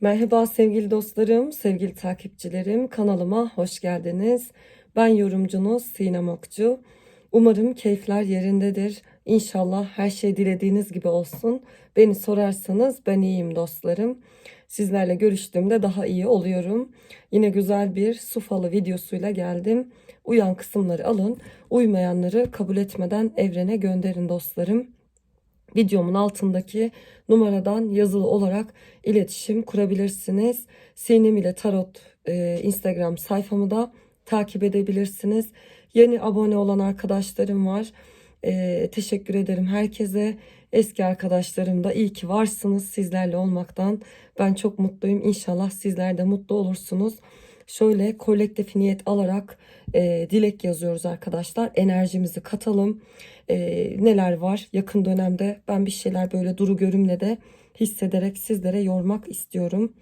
Merhaba sevgili dostlarım, sevgili takipçilerim. Kanalıma hoş geldiniz. Ben yorumcunuz Sinem Okçu. Umarım keyifler yerindedir. İnşallah her şey dilediğiniz gibi olsun. Beni sorarsanız ben iyiyim dostlarım. Sizlerle görüştüğümde daha iyi oluyorum. Yine güzel bir su falı videosuyla geldim. Uyan kısımları alın, uymayanları kabul etmeden evrene gönderin dostlarım videomun altındaki numaradan yazılı olarak iletişim kurabilirsiniz. Sinem ile Tarot e, Instagram sayfamı da takip edebilirsiniz. Yeni abone olan arkadaşlarım var. E, teşekkür ederim herkese. Eski arkadaşlarım da iyi ki varsınız sizlerle olmaktan. Ben çok mutluyum. İnşallah sizler de mutlu olursunuz. Şöyle kolektif niyet alarak e, dilek yazıyoruz arkadaşlar. Enerjimizi katalım. E, neler var yakın dönemde ben bir şeyler böyle duru görümle de hissederek sizlere yormak istiyorum.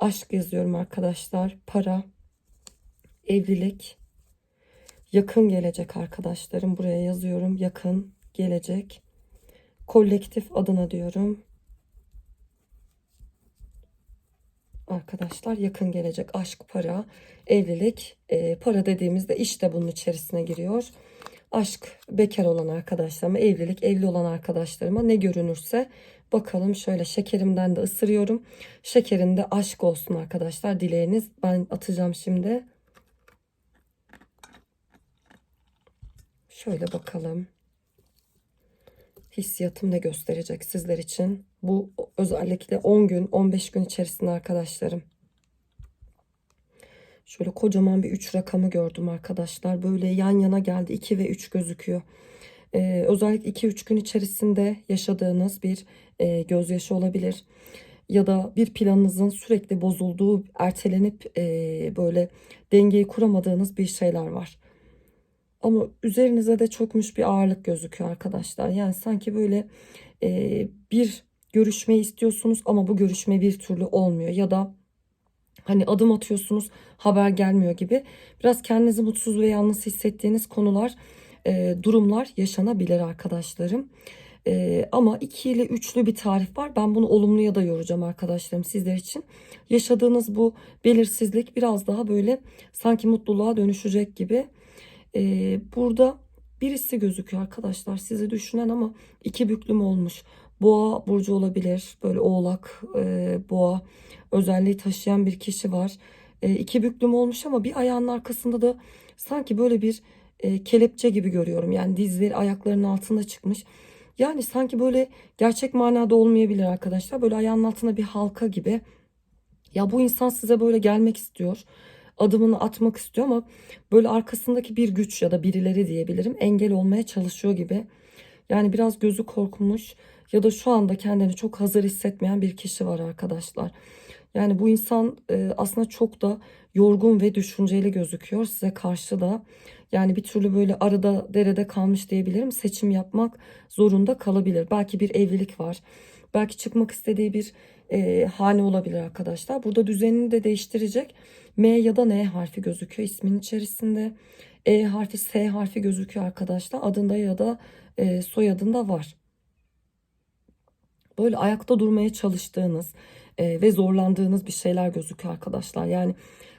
Aşk yazıyorum arkadaşlar. Para, evlilik, yakın gelecek arkadaşlarım. Buraya yazıyorum. Yakın gelecek. Kolektif adına diyorum. Arkadaşlar yakın gelecek aşk para evlilik e, para dediğimizde işte bunun içerisine giriyor. Aşk bekar olan arkadaşlarıma evlilik evli olan arkadaşlarıma ne görünürse bakalım. Şöyle şekerimden de ısırıyorum. Şekerinde aşk olsun arkadaşlar. Dileğiniz ben atacağım şimdi. Şöyle bakalım. Hissiyatım ne gösterecek sizler için. Bu özellikle 10 gün 15 gün içerisinde arkadaşlarım. Şöyle kocaman bir 3 rakamı gördüm arkadaşlar. Böyle yan yana geldi 2 ve 3 gözüküyor. Ee, özellikle 2-3 gün içerisinde yaşadığınız bir e, gözyaşı olabilir. Ya da bir planınızın sürekli bozulduğu, ertelenip e, böyle dengeyi kuramadığınız bir şeyler var. Ama üzerinize de çökmüş bir ağırlık gözüküyor arkadaşlar. Yani sanki böyle e, bir görüşmeyi istiyorsunuz ama bu görüşme bir türlü olmuyor. Ya da hani adım atıyorsunuz haber gelmiyor gibi. Biraz kendinizi mutsuz ve yalnız hissettiğiniz konular, e, durumlar yaşanabilir arkadaşlarım. Ee, ama ikili üçlü bir tarif var. Ben bunu olumluya da yoracağım arkadaşlarım sizler için. Yaşadığınız bu belirsizlik biraz daha böyle sanki mutluluğa dönüşecek gibi. Ee, burada birisi gözüküyor arkadaşlar sizi düşünen ama iki büklüm olmuş. Boğa burcu olabilir. Böyle oğlak, e, boğa özelliği taşıyan bir kişi var. E, iki büklüm olmuş ama bir ayağının arkasında da sanki böyle bir e, kelepçe gibi görüyorum. Yani dizleri ayaklarının altında çıkmış. Yani sanki böyle gerçek manada olmayabilir arkadaşlar. Böyle ayağının altında bir halka gibi. Ya bu insan size böyle gelmek istiyor adımını atmak istiyor ama böyle arkasındaki bir güç ya da birileri diyebilirim engel olmaya çalışıyor gibi. Yani biraz gözü korkmuş ya da şu anda kendini çok hazır hissetmeyen bir kişi var arkadaşlar. Yani bu insan e, aslında çok da yorgun ve düşünceli gözüküyor size karşı da. Yani bir türlü böyle arada derede kalmış diyebilirim. Seçim yapmak zorunda kalabilir. Belki bir evlilik var. Belki çıkmak istediği bir e, hane olabilir arkadaşlar. Burada düzenini de değiştirecek. M ya da N harfi gözüküyor ismin içerisinde. E harfi, S harfi gözüküyor arkadaşlar. Adında ya da e, soyadında var. Böyle ayakta durmaya çalıştığınız e, ve zorlandığınız bir şeyler gözüküyor arkadaşlar. Yani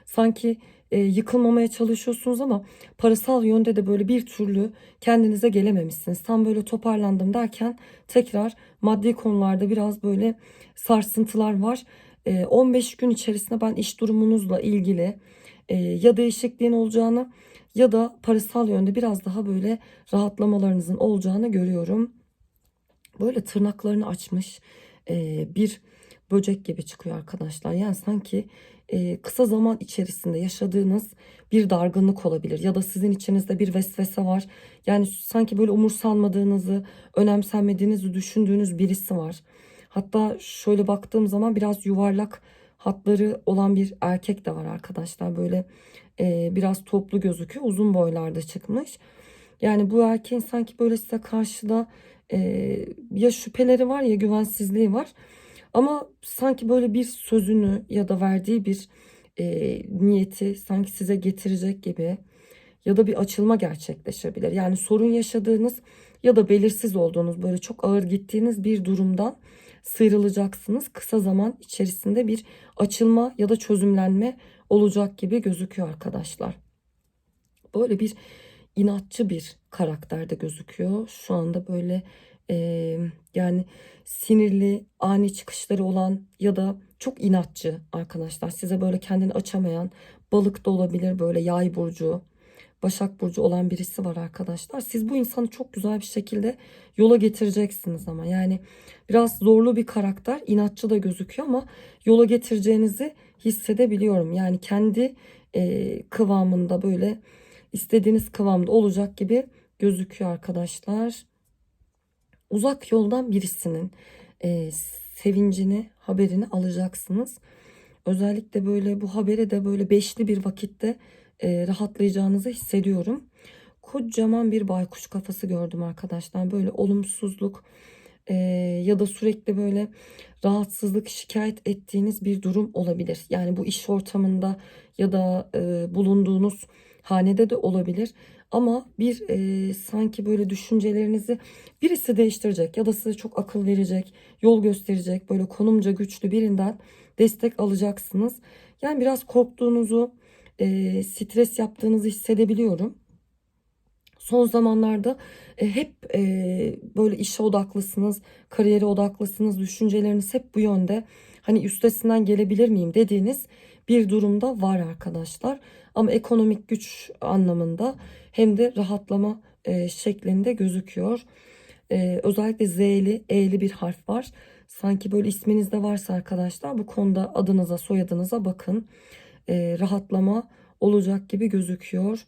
sanki e, yıkılmamaya çalışıyorsunuz ama parasal yönde de böyle bir türlü kendinize gelememişsiniz. Tam böyle toparlandım derken tekrar maddi konularda biraz böyle sarsıntılar var. E, 15 gün içerisinde ben iş durumunuzla ilgili e, ya değişikliğin olacağını ya da parasal yönde biraz daha böyle rahatlamalarınızın olacağını görüyorum. Böyle tırnaklarını açmış e, bir böcek gibi çıkıyor arkadaşlar. Yani sanki e, kısa zaman içerisinde yaşadığınız bir dargınlık olabilir ya da sizin içinizde bir vesvese var. Yani sanki böyle umursanmadığınızı, önemsenmediğinizi düşündüğünüz birisi var. Hatta şöyle baktığım zaman biraz yuvarlak hatları olan bir erkek de var arkadaşlar. Böyle e, biraz toplu gözüküyor. Uzun boylarda çıkmış. Yani bu erkeğin sanki böyle size karşıda e, ya şüpheleri var ya güvensizliği var. Ama sanki böyle bir sözünü ya da verdiği bir e, niyeti sanki size getirecek gibi ya da bir açılma gerçekleşebilir. Yani sorun yaşadığınız ya da belirsiz olduğunuz böyle çok ağır gittiğiniz bir durumdan sıyrılacaksınız. Kısa zaman içerisinde bir açılma ya da çözümlenme olacak gibi gözüküyor arkadaşlar. Böyle bir inatçı bir karakterde gözüküyor. Şu anda böyle e, yani sinirli, ani çıkışları olan ya da çok inatçı arkadaşlar. Size böyle kendini açamayan balık da olabilir böyle yay burcu, Başak Burcu olan birisi var arkadaşlar. Siz bu insanı çok güzel bir şekilde yola getireceksiniz ama yani biraz zorlu bir karakter, inatçı da gözüküyor ama yola getireceğinizi hissedebiliyorum. Yani kendi e, kıvamında böyle istediğiniz kıvamda olacak gibi gözüküyor arkadaşlar. Uzak yoldan birisinin e, sevincini, haberini alacaksınız. Özellikle böyle bu habere de böyle beşli bir vakitte e, rahatlayacağınızı hissediyorum. Kocaman bir baykuş kafası gördüm arkadaşlar. Böyle olumsuzluk e, ya da sürekli böyle rahatsızlık şikayet ettiğiniz bir durum olabilir. Yani bu iş ortamında ya da e, bulunduğunuz hanede de olabilir. Ama bir e, sanki böyle düşüncelerinizi birisi değiştirecek ya da size çok akıl verecek, yol gösterecek böyle konumca güçlü birinden destek alacaksınız. Yani biraz korktuğunuzu, e, stres yaptığınızı hissedebiliyorum. Son zamanlarda e, hep e, böyle işe odaklısınız, kariyere odaklısınız, düşünceleriniz hep bu yönde. Hani üstesinden gelebilir miyim dediğiniz bir durumda var arkadaşlar. Ama ekonomik güç anlamında hem de rahatlama e, şeklinde gözüküyor. E, özellikle Z'li, E'li bir harf var. Sanki böyle isminizde varsa arkadaşlar bu konuda adınıza, soyadınıza bakın. E, rahatlama olacak gibi gözüküyor.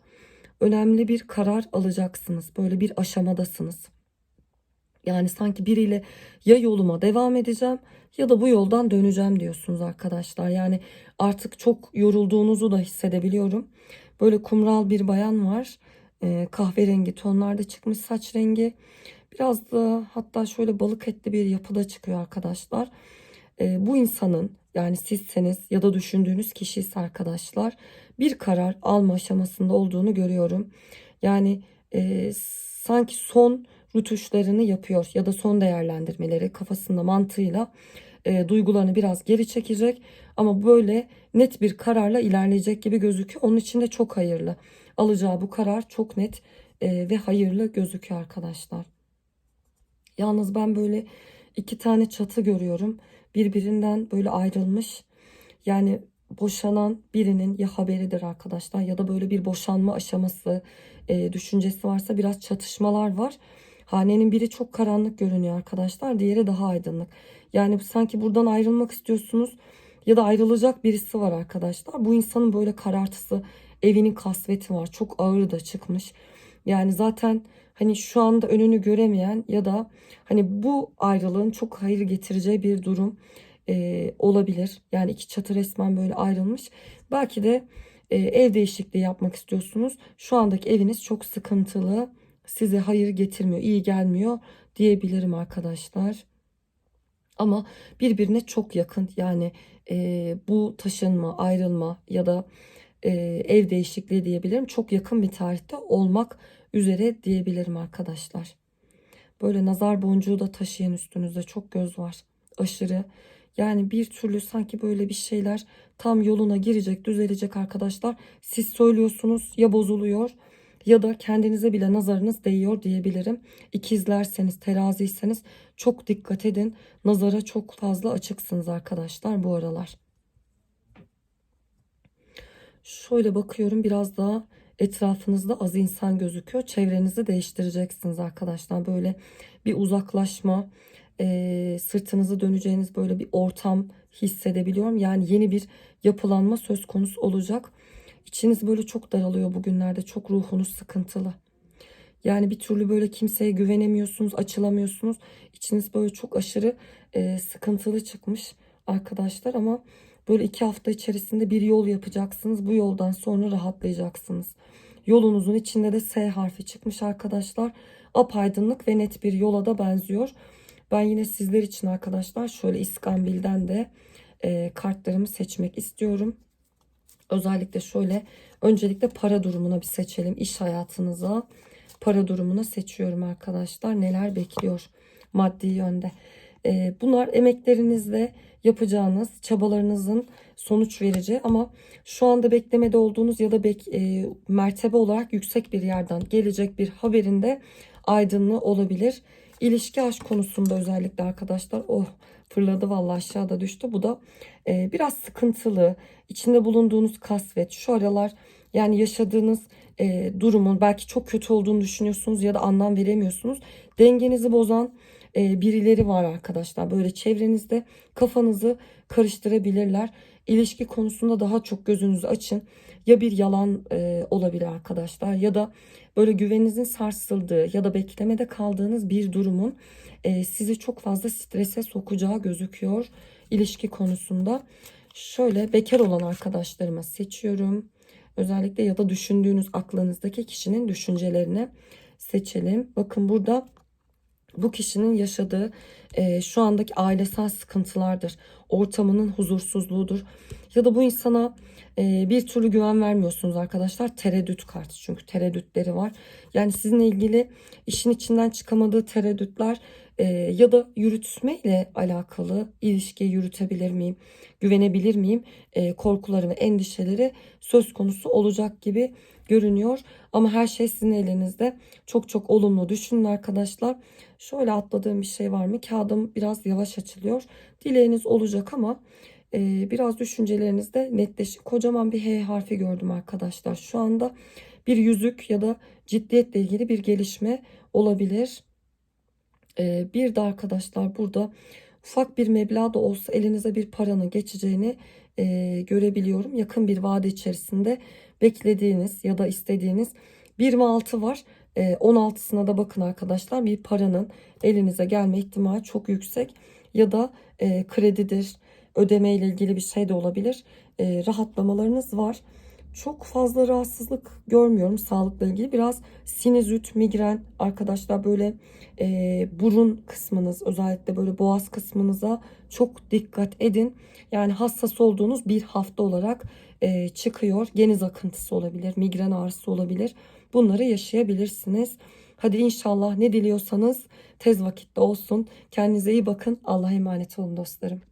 Önemli bir karar alacaksınız. Böyle bir aşamadasınız. Yani sanki biriyle ya yoluma devam edeceğim ya da bu yoldan döneceğim diyorsunuz arkadaşlar. Yani artık çok yorulduğunuzu da hissedebiliyorum. Böyle kumral bir bayan var. E, kahverengi tonlarda çıkmış saç rengi. Biraz da hatta şöyle balık etli bir yapıda çıkıyor arkadaşlar. E, bu insanın yani sizseniz ya da düşündüğünüz kişi ise arkadaşlar bir karar alma aşamasında olduğunu görüyorum. Yani e, sanki son rutuşlarını yapıyor ya da son değerlendirmeleri kafasında mantığıyla e, duygularını biraz geri çekecek ama böyle net bir kararla ilerleyecek gibi gözüküyor. Onun için de çok hayırlı. Alacağı bu karar çok net e, ve hayırlı gözüküyor arkadaşlar. Yalnız ben böyle iki tane çatı görüyorum. Birbirinden böyle ayrılmış. Yani boşanan birinin ya haberidir arkadaşlar ya da böyle bir boşanma aşaması e, düşüncesi varsa biraz çatışmalar var. Hanenin biri çok karanlık görünüyor arkadaşlar. Diğeri daha aydınlık. Yani sanki buradan ayrılmak istiyorsunuz ya da ayrılacak birisi var arkadaşlar. Bu insanın böyle karartısı, evinin kasveti var. Çok ağır da çıkmış. Yani zaten hani şu anda önünü göremeyen ya da hani bu ayrılığın çok hayır getireceği bir durum e, olabilir. Yani iki çatı resmen böyle ayrılmış. Belki de e, ev değişikliği yapmak istiyorsunuz. Şu andaki eviniz çok sıkıntılı. Size hayır getirmiyor, iyi gelmiyor diyebilirim arkadaşlar. Ama birbirine çok yakın. Yani e, bu taşınma, ayrılma ya da ev değişikliği diyebilirim. Çok yakın bir tarihte olmak üzere diyebilirim arkadaşlar. Böyle nazar boncuğu da taşıyan üstünüzde çok göz var. Aşırı yani bir türlü sanki böyle bir şeyler tam yoluna girecek, düzelecek arkadaşlar. Siz söylüyorsunuz ya bozuluyor ya da kendinize bile nazarınız değiyor diyebilirim. İkizlerseniz, teraziyseniz çok dikkat edin. Nazara çok fazla açıksınız arkadaşlar bu aralar. Şöyle bakıyorum biraz daha etrafınızda az insan gözüküyor. Çevrenizi değiştireceksiniz arkadaşlar. Böyle bir uzaklaşma, e, sırtınızı döneceğiniz böyle bir ortam hissedebiliyorum. Yani yeni bir yapılanma söz konusu olacak. İçiniz böyle çok daralıyor bugünlerde. Çok ruhunuz sıkıntılı. Yani bir türlü böyle kimseye güvenemiyorsunuz, açılamıyorsunuz. İçiniz böyle çok aşırı e, sıkıntılı çıkmış arkadaşlar ama böyle iki hafta içerisinde bir yol yapacaksınız. Bu yoldan sonra rahatlayacaksınız. Yolunuzun içinde de S harfi çıkmış arkadaşlar. Apaydınlık ve net bir yola da benziyor. Ben yine sizler için arkadaşlar şöyle İskambil'den de e, kartlarımı seçmek istiyorum. Özellikle şöyle öncelikle para durumuna bir seçelim. İş hayatınıza para durumuna seçiyorum arkadaşlar. Neler bekliyor maddi yönde. E, bunlar emeklerinizle yapacağınız çabalarınızın sonuç verici ama şu anda beklemede olduğunuz ya da bek, e, mertebe olarak yüksek bir yerden gelecek bir haberinde aydınlığı olabilir. İlişki aşk konusunda özellikle arkadaşlar oh fırladı vallahi aşağıda düştü. Bu da e, biraz sıkıntılı. İçinde bulunduğunuz kasvet şu aralar yani yaşadığınız e, durumun belki çok kötü olduğunu düşünüyorsunuz ya da anlam veremiyorsunuz. Dengenizi bozan e, birileri var arkadaşlar. Böyle çevrenizde kafanızı karıştırabilirler. İlişki konusunda daha çok gözünüzü açın. Ya bir yalan e, olabilir arkadaşlar ya da böyle güveninizin sarsıldığı ya da beklemede kaldığınız bir durumun e, sizi çok fazla strese sokacağı gözüküyor ilişki konusunda. Şöyle bekar olan arkadaşlarıma seçiyorum. Özellikle ya da düşündüğünüz aklınızdaki kişinin düşüncelerini seçelim. Bakın burada bu kişinin yaşadığı e, şu andaki ailesel sıkıntılardır. Ortamının huzursuzluğudur. Ya da bu insana e, bir türlü güven vermiyorsunuz arkadaşlar. Tereddüt kartı çünkü tereddütleri var. Yani sizinle ilgili işin içinden çıkamadığı tereddütler e, ya da yürütme ile alakalı ilişkiyi yürütebilir miyim, güvenebilir miyim e, korkuları ve endişeleri söz konusu olacak gibi görünüyor. Ama her şey sizin elinizde. Çok çok olumlu düşünün arkadaşlar. Şöyle atladığım bir şey var mı? Kağıdım biraz yavaş açılıyor. Dileğiniz olacak ama e, biraz düşüncelerinizde netleşin. Kocaman bir H harfi gördüm arkadaşlar. Şu anda bir yüzük ya da ciddiyetle ilgili bir gelişme olabilir. E, bir de arkadaşlar burada ufak bir meblağ da olsa elinize bir paranın geçeceğini e, görebiliyorum. Yakın bir vade içerisinde beklediğiniz ya da istediğiniz 26 var. E, 16'sına da bakın arkadaşlar bir paranın elinize gelme ihtimali çok yüksek. Ya da e, kredidir, ödeme ile ilgili bir şey de olabilir. E, rahatlamalarınız var. Çok fazla rahatsızlık görmüyorum sağlıkla ilgili. Biraz sinüzit, migren arkadaşlar böyle e, burun kısmınız özellikle böyle boğaz kısmınıza çok dikkat edin. Yani hassas olduğunuz bir hafta olarak e, çıkıyor. Geniz akıntısı olabilir, migren ağrısı olabilir. Bunları yaşayabilirsiniz. Hadi inşallah ne diliyorsanız tez vakitte olsun. Kendinize iyi bakın. Allah'a emanet olun dostlarım.